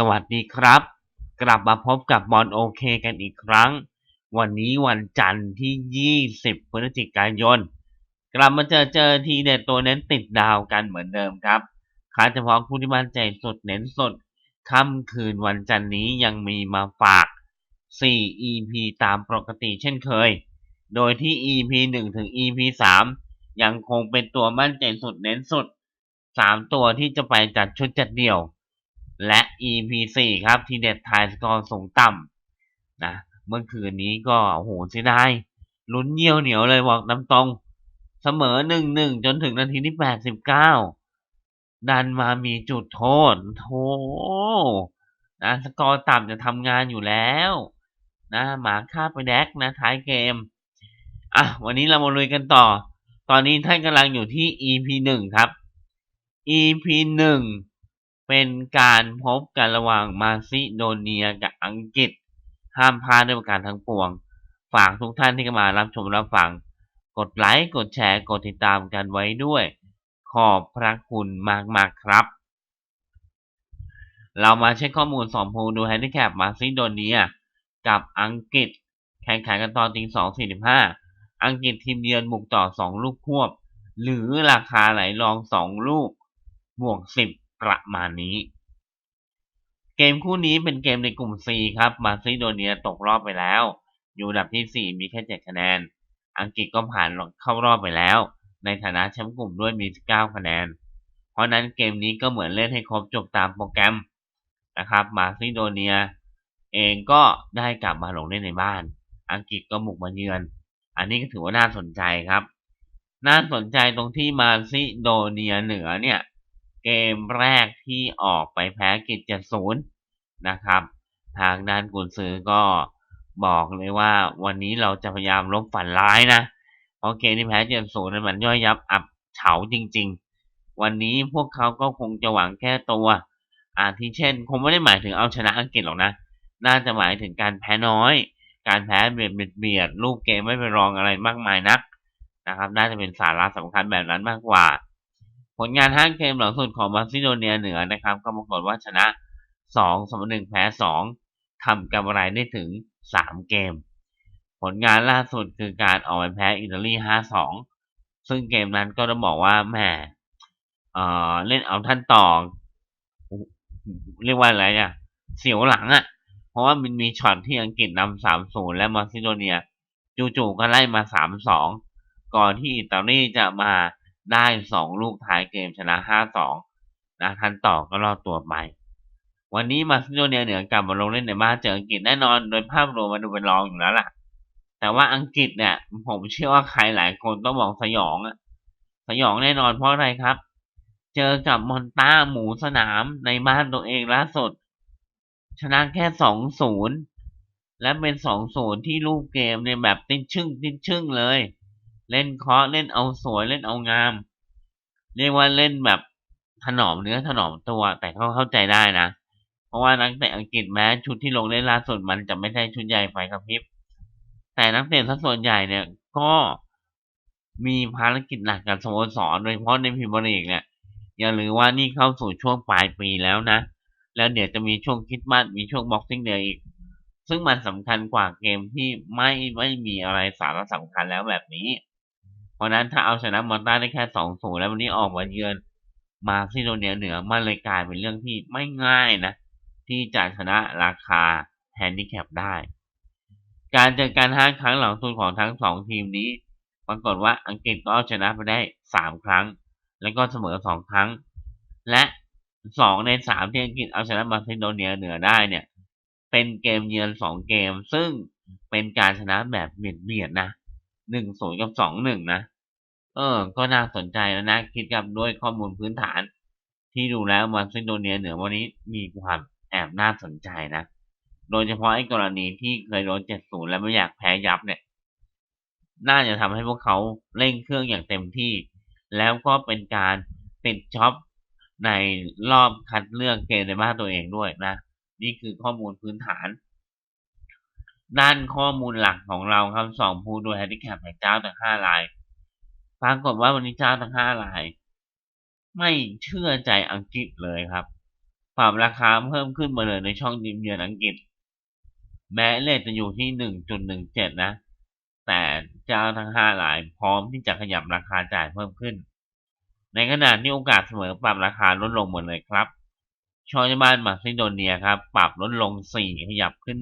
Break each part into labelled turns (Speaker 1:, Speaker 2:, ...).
Speaker 1: สวัสดีครับ กลับมาพบกับบอลโอเคกันอีกครั้ง วันนี้วันจันทร์ที่ 20 พฤศจิกายน กลับมาเจอเจอทีเด็ดตัวเน้นติดดาวกันเหมือนเดิมครับค้าเฉพาะผู้ที่มั่นใจสดเน้นสดค่ำคืนวันจันทร์นี้ยังมีมาฝาก 4 EP ตามปกติเช่นเคย โดยที่ EP 1 ถึง EP 3 ยังคงเป็นตัวมั่นใจสดเน้นสด 3 ตัวที่จะไปจัดชุดจัดเดี่ยว และ EP 4ครับ ที่เด็ดทายสกอร์สูงต่ำนะเมื่อคืนนี้ก็โอ้โหเสียดายลุ้นเยี่ยวเหนียวเลยบอกน้ำตรง เสมอ1-1จนถึงนาทีที่89ดันมามีจุดโทษโธนะสกอร์ต่ำจะทำงานอยู่แล้ว นะหมาฆ่าไปแดกนะท้ายเกม อะ วันนี้เรามาลุยกันต่อ ตอนนี้ท่านกำลังอยู่ที่ EP 1ครับ EP 1 เป็นการพบกันระหว่างมาซิโดเนียกับอังกฤษ ห้ามพลาดด้วยประการทั้งปวง ฝากทุกท่านที่เข้ามารับชมรับฟัง กดไลค์กดแชร์กดติดตามกันไว้ด้วย ขอบพระคุณมากๆครับ เรามาเช็คข้อมูลสองภูดูแฮนดิแคปมาซิโดเนีย กับอังกฤษ แข่งขันกันตอนตีสองสี่สิบห้าอังกฤษทีมเยือนบุกต่อสองลูกควบ หรือราคาไหลรองสองลูกบวกสิบ ประมาณนี้ เกมคู่นี้เป็นเกมในกลุ่ม C ครับ มาซิโดเนียตกรอบไปแล้ว อยู่อันดับที่ 4 มีแค่7คะแนน อังกฤษก็ผ่านเข้ารอบไปแล้ว ในฐานะแชมป์กลุ่มด้วยมี 9 คะแนน เพราะนั้นเกมนี้ก็เหมือนเล่นให้ครบจบตามโปรแกรมนะครับ มาซิโดเนีย เองก็ได้กลับมาลงเล่นในบ้าน อังกฤษก็บุกมาเยือน อันนี้ก็ถือว่าน่าสนใจครับ น่าสนใจตรงที่มาซิโดเนียเหนือเนี่ย เกมแรกที่ออกไปแพ้กิจเจ็ดศูนย์นะครับ ทางด้านกุนซือก็บอกเลยว่าวันนี้เราจะพยายามลบฝันร้ายนะ เพราะเกมที่แพ้เจ็ดศูนย์มันย่อยยับอับเฉาจริง ๆ วันนี้พวกเขาก็คงจะหวังแค่ตัวอาทิเช่น คงไม่ได้หมายถึงเอาชนะอังกฤษหรอกนะ น่าจะหมายถึงการแพ้น้อย การแพ้เบียดเบียดลูกเกมไม่ไปรองอะไรมากมายนักนะครับ น่าจะเป็นสาระสำคัญแบบนั้นมากกว่า ผลงานห้าเกมหลังสุดของมาซิโดเนียเหนือนะครับ ก็ปรากฏว่าชนะ2เสมอ1แพ้2ทำกำไรได้ถึง 3 เกม ผลงานล่าสุดคือการออกไปแพ้อิตาลี5-2 ซึ่งเกมนั้นก็ต้องบอกว่าแหมเออเล่นเอาท่านต่อ เรียกว่าอะไรอะเสียวหลังอะ เพราะว่ามันมีช็อตที่อังกฤษนำ3-0และมาซิโดเนีย จู่ๆก็ไล่มา3-2ก่อนที่อิตาลีจะมา ได้2ลูกท้ายเกมชนะ5-2นะท่านต่อก็รอดตัวไป วันนี้มาซิโดเนียเหนือกลับมาลงเล่นในบ้านเจออังกฤษแน่นอนโดยภาพรวมมันดูเป็นรองอยู่แล้วล่ะ แต่ว่าอังกฤษเนี่ย ผมเชื่อว่าใครหลายคนต้องบอกสยองอะสยองแน่นอนเพราะอะไรครับ เจอกับมอนต้าหมูสนามในบ้านตัวเองล่าสุด ชนะแค่สองศูนย์และเป็นสองศูนย์ที่ลูกเกมเนี่ยแบบติ้นชึ่งติ้นชึ่งเลย เล่นเคาะเล่นเอาสวยเล่นเอางาม เรียกว่าเล่นแบบถนอมเนื้อถนอมตัวแต่เขาเข้าใจได้นะ เพราะว่านักเตะอังกฤษแม้ชุดที่ลงเล่นล่าสุดมันจะไม่ใช่ชุดใหญ่ไฟกระพริบ แต่นักเตะทั้งส่วนใหญ่เนี่ย ก็มีภารกิจหนักกับสโมสรโดยเฉพาะในพรีเมียร์ลีกเนี่ยอย่าลืมว่านี่เข้าสู่ช่วงปลายปีแล้วนะ แล้วเดี๋ยวจะมีช่วงคริสต์มาสมีช่วงบ็อกซิ่งเดย์อีก ซึ่งมันสำคัญกว่าเกมที่ไม่ไม่มีอะไรสาระสำคัญแล้วแบบนี้ เพราะนั้นถ้าเอาชนะมอนต้าได้แค่สองศูนย์แล้ววันนี้ออกมาเยือนมาซิโดเนียเหนือมันเลยกลายเป็นเรื่องที่ไม่ง่ายนะ ที่จะชนะราคาแฮนดิแคปได้ การเจอการห้าครั้งหลังสุดของทั้งสองทีมนี้ปรากฏว่าอังกฤษก็เอาชนะไปได้สามครั้ง แล้วก็เสมอสองครั้ง และสองในสามที่อังกฤษเอาชนะมาซิโดเนียเหนือได้เนี่ย เป็นเกมเยือนสองเกม ซึ่งเป็นการชนะแบบเบียดเบียดนะหนึ่งศูนย์กับสองหนึ่งนะ เออ ก็น่าสนใจแล้วนะ คิดกับด้วยข้อมูลพื้นฐาน ที่ดูแล้วมาซิโดเนียเหนือวันนี้มีความแอบน่าสนใจนะ โดยเฉพาะไอ้กรณีที่เคยโดนเจ็ดศูนย์แล้วไม่อยากแพ้ยับเนี่ย น่าจะทำให้พวกเขาเร่งเครื่องอย่างเต็มที่ แล้วก็เป็นการติดช็อปในรอบคัดเลือกเกมในบ้านตัวเองด้วยนะ นี่คือข้อมูลพื้นฐาน ด้านข้อมูลหลักของเราครับสองผู้โดยแฮนดิแคปแห่งเจ้าทั้งห้าราย ปรากฏว่าวันนี้เจ้าทั้งห้าราย ไม่เชื่อใจอังกฤษเลยครับ ปรับราคาเพิ่มขึ้นมาเลยในช่องดิมเยือนอังกฤษ แม้เลทจะอยู่ที่1.17นะ แต่เจ้าทั้ง5รายพร้อมที่จะขยับราคาจ่ายเพิ่มขึ้น ในขณะที่โอกาสเสมอปรับราคาลดลงหมดเลยครับชอยบ้านมาซิโดเนียครับ ปรับลดลง4ขยับขึ้น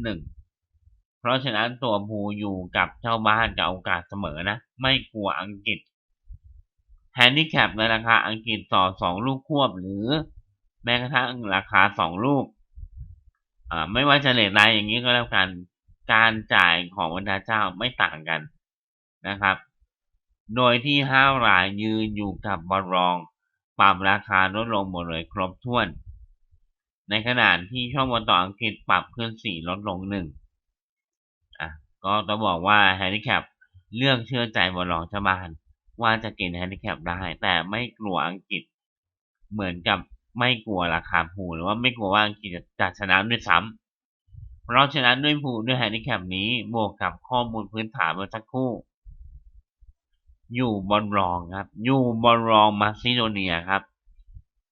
Speaker 1: 1เพราะฉะนั้นตัวภูอยู่กับเจ้าบ้านกับโอกาสเสมอนะ ไม่กลัวอังกฤษ แฮนดิแคปในราคาอังกฤษต่อ 2 ลูกควบหรือแม้กระทั่งราคา 2 ลูกไม่ว่าจะเลทไลน์อย่างนี้ก็แล้วกัน การจ่ายของบรรดาเจ้าไม่ต่างกันนะครับ โดยที่ห้ารายยืนอยู่กับบอลรอง ปรับราคาลดลงหมดเลยครบถ้วน ในขณะที่ช่องบอลต่ออังกฤษปรับขึ้นสี่ลดลงหนึ่งอะก็ต้องบอกว่าแฮนดิแคปเลือกเชื่อใจบอลรองชาวบ้าน ว่าจะเกินแฮนดิแคปได้ แต่ไม่กลัวอังกฤษ เหมือนกับไม่กลัวราคาผูหรือว่าไม่กลัวว่าอังกฤษจะชนะด้วยซ้ำเราะฉะด้วยผูด้วยแฮนดิแคปนี้บวกกับข้อมูลพื้นฐานเมื่อสักครู่ อยู่บอลรองครับ อยู่บอลรองมาซิโดเนียครับ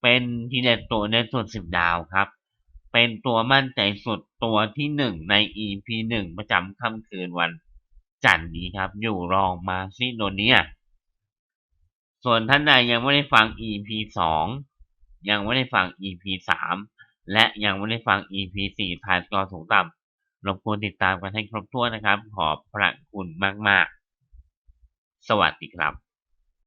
Speaker 1: เป็นทีเด็ดตัวในส่วนสิบดาวครับ เป็นตัวมั่นใจสุดตัวที่หนึ่งใน EP หนึ่งประจำค่ำคืนวันจันทร์นี้ครับ อยู่รองมาซิโดเนีย ส่วนท่านใดยังไม่ได้ฟัง EP สองยังไม่ได้ฟัง EP สามและยังไม่ได้ฟัง EP สี่ทานกอร์สูงต่ำรบกวนติดตามกันให้ครบถ้วนนะครับ ขอบพระคุณมาก ๆ สวัสดีครับ